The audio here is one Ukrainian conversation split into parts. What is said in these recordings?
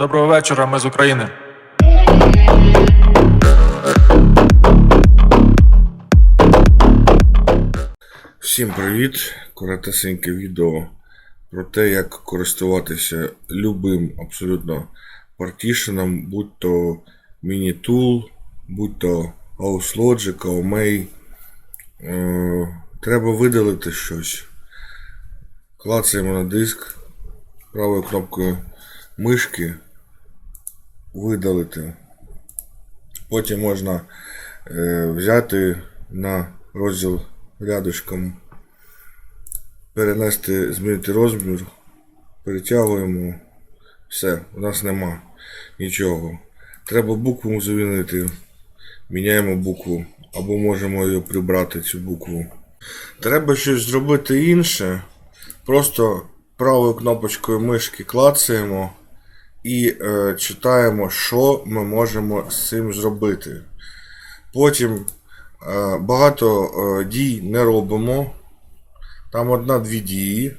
Доброго вечора, ми з України. Всім привіт! Коротесеньке відео про те, як користуватися любим абсолютно партішеном, будь то Minitool, будь то House Logic, Aomei. Е, Треба видалити щось. Клацаємо на диск правою кнопкою мишки, видалити. Потім можна е, взяти на розділ рядишком, перенести, змінити розмір, перетягуємо. Все, у нас нема нічого. Треба букву замінити. Міняємо букву. Або можемо її прибрати, цю букву. Треба щось зробити інше. Просто правою кнопочкою мишки клацаємо і е, читаємо, що ми можемо з цим зробити. Потім е, багато е, дій не робимо. Там одна-дві дії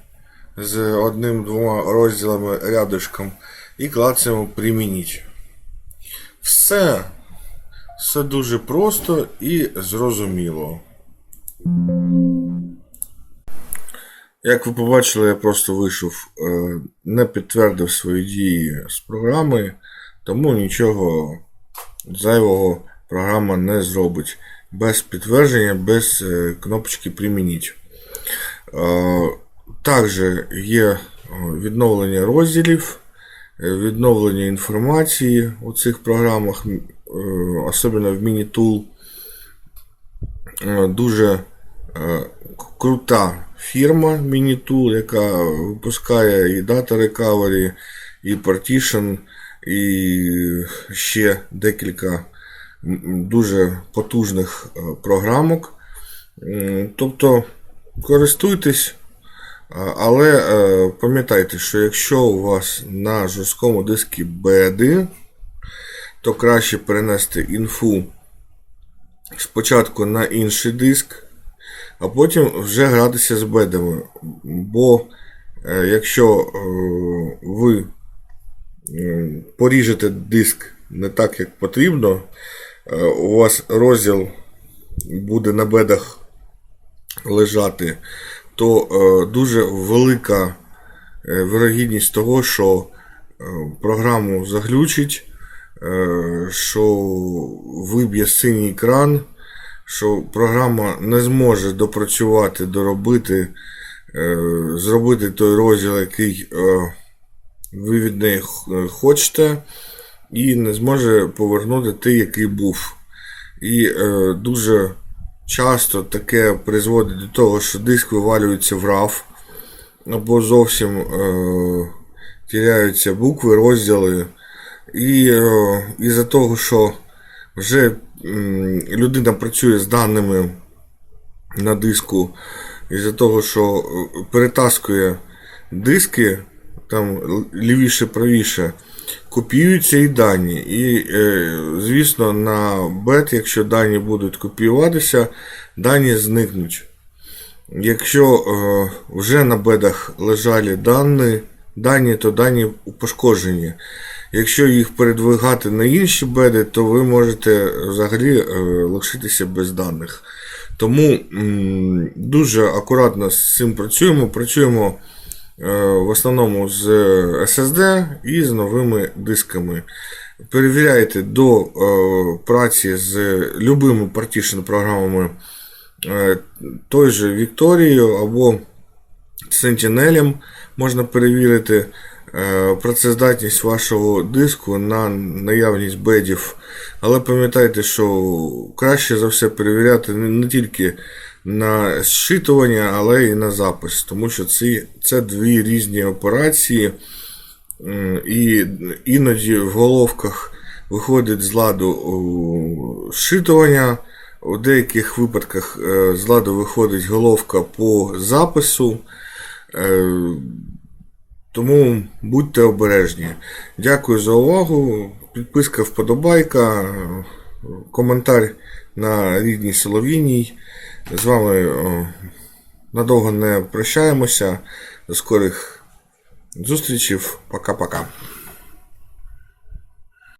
з одним-двома розділами рядишком і клацаємо примініть. Все. Все дуже просто і зрозуміло. Як ви побачили, я просто вийшов, е, не підтвердив свої дії з програми, тому нічого зайвого програма не зробить. Без підтвердження, без е, кнопочки примініть. Е, Також є відновлення розділів, відновлення інформації у цих програмах, особливо в Minitool. Дуже крута фірма Minitool, яка випускає і Data Recovery, і Partition, і ще декілька дуже потужних е, програмок. Тобто користуйтесь, але е, пам'ятайте, що якщо у вас на жорсткому диску B1, то краще перенести інфу спочатку на інший диск, а потім вже гратися з бедами. Бо е, якщо е, ви е, поріжете диск не так, як потрібно, у вас розділ буде на бедах лежати, то дуже велика вирогідність того, що програму заглючить, що виб'є синій екран, що програма не зможе допрацювати, доробити, е, зробити той розділ, який е, ви від неї хочете, і не зможе повернути той, який був. І е, дуже часто таке призводить до того, що диск вивалюється в RAW, або зовсім тіряються букви, розділи. І е, із-за того, що вже людина працює з даними на диску, із-за того, що е, перетаскує диски, там лівіше, правіше, копіюються і дані. І, е, звісно, на бет, якщо дані будуть копіюватися, дані зникнуть. Якщо е, вже на бедах лежали дані, дані, то дані пошкоджені. Якщо їх передвигати на інші беди, то ви можете взагалі е, лишитися без даних. Тому дуже акуратно з цим працюємо. Працюємо е, в основному з SSD і з новими дисками. Перевіряйте до е, праці з любими partition програмами е, той же Вікторією або Sentinel можна перевірити працездатність вашого диску на наявність бедів. Але пам'ятайте, що краще за все перевіряти не, тільки на зчитування, але і на запис, тому що це, це дві різні операції. І іноді в головках виходить з ладу о, зчитування. У деяких випадках е, з ладу виходить головка по запису. Тому будьте обережні. Дякую за увагу. Підписка, вподобайка, коментар на рідній Солов'їній. З вами е, надовго не прощаємося. До скорих зустрічей. Пока-пока.